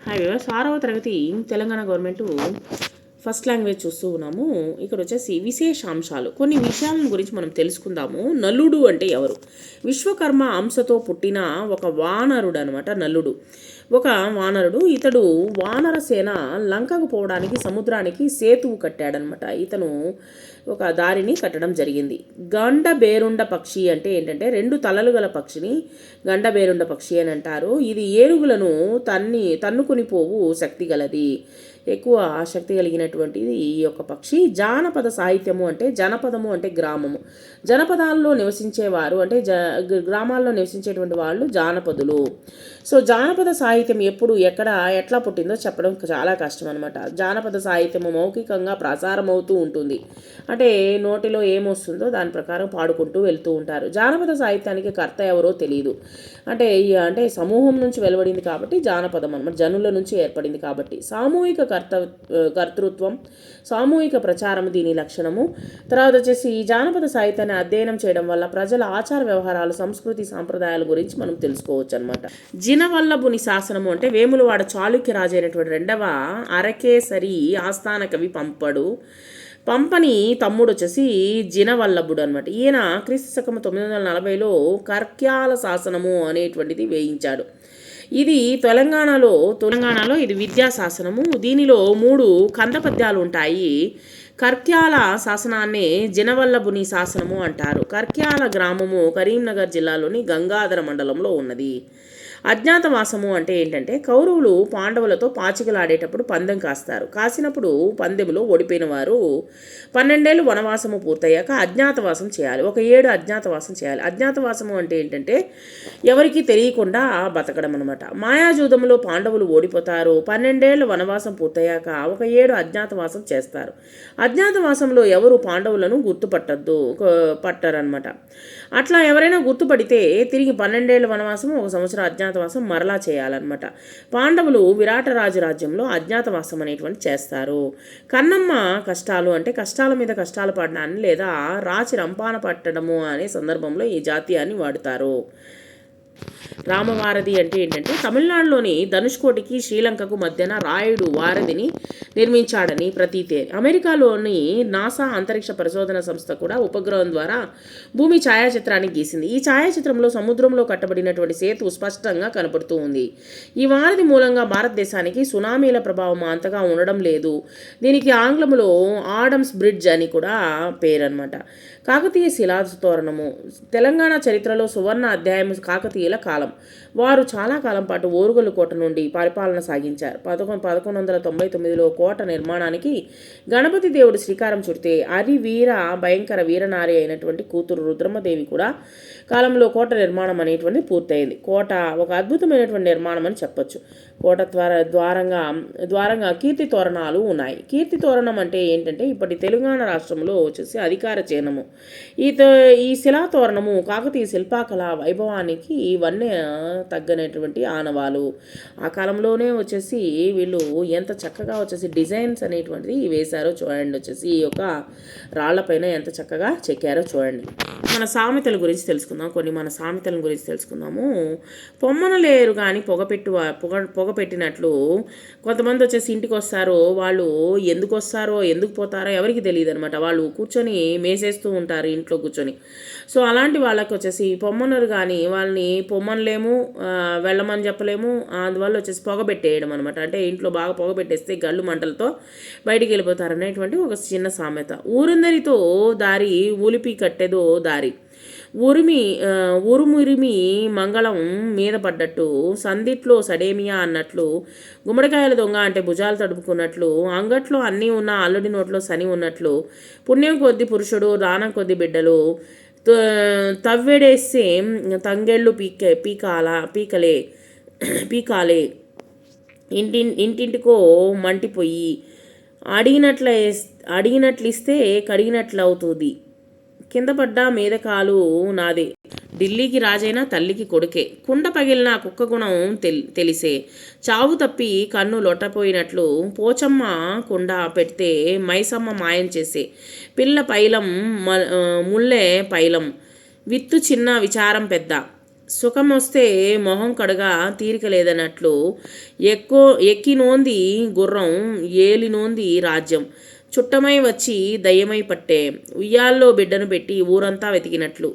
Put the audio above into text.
Hi వివాస్ ఆరవ తరగతి Telangana government first language చూస్తూ ఉన్నాము. ఇక్కడ వచ్చేసి విశేషాంశాలు. కొన్ని విషయాలను గురించి మనం తెలుసుకుందాము. నలుడు అంటే ఎవరు? విశ్వకర్మ అంశతో పుట్టిన ఒక వానరుడు అనమాట నలుడు. ఒక వానరుడు ఇతడు వానర సేన లంకకు పోవడానికి సముద్రానికి సేతువు కట్టాడనమాట. ఇతను ఒక దారిని కట్టడం జరిగింది. గండ బేరుండ పక్షి అంటే ఏంటంటే రెండు తలలు గల పక్షిని గండ బేరుండ పక్షి అని అంటారు. ఇది ఏనుగులను తన్ని తన్నుకుని పోవు శక్తి గలది. ఎక్కువ ఆసక్తి కలిగినటువంటిది ఈ యొక్క పక్షి. జానపద సాహిత్యము అంటే జనపదము అంటే గ్రామము. జనపదాల్లో నివసించేవారు అంటే జ గ్రామాల్లో నివసించేటువంటి వాళ్ళు జానపదులు. సో జానపద సాహిత్యం ఎప్పుడు ఎక్కడ ఎట్లా పుట్టిందో చెప్పడం చాలా కష్టం అనమాట జానపద సాహిత్యం మౌఖికంగా ప్రసారం అవుతూ ఉంటుంది. అంటే నోటిలో ఏమొస్తుందో దాని ప్రకారం పాడుకుంటూ వెళ్తూ ఉంటారు. జానపద సాహిత్యానికి కర్త ఎవరో తెలియదు అంటే ఈ అంటే సమూహం నుంచి వెలువడింది కాబట్టి జానపదం అనమాట జనుల నుంచి ఏర్పడింది కాబట్టి. సామూహిక కర్త కర్తృత్వం సామూహిక ప్రచారం దీని లక్షణము. తర్వాత వచ్చేసి ఈ జానపద సాహిత్యాన్ని అధ్యయనం చేయడం వల్ల ప్రజల ఆచార వ్యవహారాలు సంస్కృతి సాంప్రదాయాల గురించి మనం తెలుసుకోవచ్చు అనమాట జినవల్లభుని శాసనము అంటే వేములవాడ చాళుక్య రాజు అయినటువంటి రెండవ అరకేసరి ఆస్థాన కవి పంపడు. పంపని తమ్ముడు వచ్చేసి జినవల్లభుడు అనమాట ఈయన క్రీస్తు శకం తొమ్మిది వందల నలభైలో కర్క్యాల శాసనము అనేటువంటిది వేయించాడు. ఇది తెలంగాణలో తెలంగాణలో ఇది విద్యా శాసనము. దీనిలో మూడు కంద పద్యాలు ఉంటాయి. కర్క్యాల శాసనాన్ని జినవల్లభుని శాసనము అంటారు. కర్క్యాల గ్రామము కరీంనగర్ జిల్లాలోని గంగాధర మండలంలో ఉన్నది. అజ్ఞాతవాసము అంటే ఏంటంటే కౌరవులు పాండవులతో పాచికలాడేటప్పుడు పందెం కాస్తారు. కాసినప్పుడు పందెములో ఓడిపోయిన వారు పన్నెండేళ్ళు వనవాసము పూర్తయ్యాక అజ్ఞాతవాసం చేయాలి. ఒక ఏడు అజ్ఞాతవాసం చేయాలి. అజ్ఞాతవాసము అంటే ఏంటంటే ఎవరికి తెలియకుండా బతకడం అనమాట మాయాజూదంలో పాండవులు ఓడిపోతారు. పన్నెండేళ్ళు వనవాసం పూర్తయ్యాక ఒక ఏడు అజ్ఞాతవాసం చేస్తారు. అజ్ఞాతవాసంలో ఎవరు పాండవులను గుర్తుపట్టద్దు పట్టారనమాట అట్లా ఎవరైనా గుర్తుపడితే తిరిగి పన్నెండేళ్ళ వనవాసం ఒక సంవత్సరం అజ్ఞాతవాసం మరలా చేయాలన్నమాట. పాండవులు విరాటరాజు రాజ్యంలో అజ్ఞాతవాసం అనేటువంటి చేస్తారు. కన్నమ్మ కష్టాలు అంటే కష్టాల మీద కష్టాలు పడడాన్ని లేదా రాచి రంపాన పట్టడము అనే సందర్భంలో ఈ జాతీయాన్ని వాడుతారు. రామవారధి అంటే ఏంటంటే తమిళనాడులోని ధనుష్కోటికి శ్రీలంకకు మధ్యన రాయుడు వారధిని నిర్మించాడని ప్రతీతే. అమెరికాలోని నాసా అంతరిక్ష పరిశోధన సంస్థ కూడా ఉపగ్రహం ద్వారా భూమి ఛాయాచిత్రాన్ని గీసింది. ఈ ఛాయాచిత్రంలో సముద్రంలో కట్టబడినటువంటి సేతు స్పష్టంగా కనపడుతూ ఉంది. ఈ వారధి మూలంగా భారతదేశానికి సునామీల ప్రభావం అంతగా ఉండడం లేదు. దీనికి ఆంగ్లంలో ఆడమ్స్ బ్రిడ్జ్ అని కూడా పేరనమాట కాకతీయ శిలాతోరణము తెలంగాణ చరిత్రలో సువర్ణ అధ్యాయం కాకతీయుల కాలం. వారు చాలా కాలం పాటు ఓరుగల్లు కోట నుండి పరిపాలన సాగించారు. పదకొండు పదకొండు వందల తొంభై తొమ్మిదిలో కోట నిర్మాణానికి గణపతి దేవుడు శ్రీకారం చుడితే అరివీర భయంకర వీరనారి అయినటువంటి కూతురు రుద్రమదేవి కూడా కాలంలో కోట నిర్మాణం అనేటువంటి పూర్తయింది. కోట ఒక అద్భుతమైనటువంటి నిర్మాణం అని చెప్పొచ్చు. కోట ద్వార ద్వారంగా ద్వారంగా కీర్తి తోరణాలు ఉన్నాయి. కీర్తి తోరణం అంటే ఏంటంటే ఇప్పటి తెలంగాణ రాష్ట్రంలో వచ్చేసి అధికార చిహ్నము. ఈ ఈ శిలాతోరణము కాకతీయ శిల్పకళ వైభవానికి ఇవన్నీ తగ్గనటువంటి ఆనవాలు. ఆ కాలంలోనే వచ్చేసి వీళ్ళు ఎంత చక్కగా వచ్చేసి డిజైన్స్ అనేటువంటిది వేశారో చూడండి. వచ్చేసి ఈ యొక్క రాళ్ళపైన ఎంత చక్కగా చెక్కారో చూడండి. మన సామెతల గురించి తెలుసుకుందాం. కొన్ని మన సామెతల గురించి తెలుసుకుందాము. పొమ్మన లేరు కానీ పొగపెట్టు పొగ పొగపెట్టినట్లు కొంతమంది వచ్చేసి ఇంటికి వస్తారో. వాళ్ళు ఎందుకు వస్తారో ఎందుకు పోతారో ఎవరికి తెలియదు అనమాట వాళ్ళు కూర్చొని మేసేస్తూ ఉంటారు ఇంట్లో కూర్చొని. సో అలాంటి వాళ్ళకి వచ్చేసి పొమ్మనరు కానీ వాళ్ళని పొమ్మనలేము వెళ్ళమని చెప్పలేము అందువల్ల వచ్చేసి పొగబెట్టేయడం అనమాట అంటే ఇంట్లో బాగా పొగబెట్టేస్తే గళ్ళు మంటలతో బయటికి వెళ్ళిపోతారు అనేటువంటి ఒక చిన్న సామెత. ఊరందరితో దారి ఊలిపి కట్టేదో దారి. ఉరిమి ఉరుమురిమి మంగళం మీద పడ్డట్టు సందిట్లో సడేమియా అన్నట్లు గుమ్మడికాయల దొంగ అంటే భుజాలు తడుపుకున్నట్లు అంగట్లో అన్నీ ఉన్న అల్లుడి నోట్లో సని ఉన్నట్లు పుణ్యం కొద్ది పురుషుడు దానం కొద్ది బిడ్డలు తవ్వెడేస్తే తంగెళ్ళు పీక పీకాల పీకలే పీకాలే. ఇంటి ఇంటింటికో మంటిపోయి అడిగినట్ల అడిగినట్లు ఇస్తే కడిగినట్లు అవుతుంది కింద పడ్డా మీద కాలు నాదే. ఢిల్లీకి రాజైనా తల్లికి కొడుకే. కుండ పగిలిన కుక్క గుణం తెలిసే. చావు తప్పి కన్ను లొట్టపోయినట్లు పోచమ్మ కుండ పెడితే మైసమ్మ మాయం చేసే. పిల్ల పైలం ముల్లే పైలం. విత్తు చిన్న విచారం పెద్ద. సుఖం వస్తే మొహం కడగా తీరిక లేదన్నట్లు ఎక్కువ ఎక్కినోంది గుర్రం ఏలినోంది రాజ్యం. చుట్టమై వచ్చి దయ్యమై పట్టే ఉయ్యాల్లో బిడ్డను పెట్టి ఊరంతా వెతికినట్లు.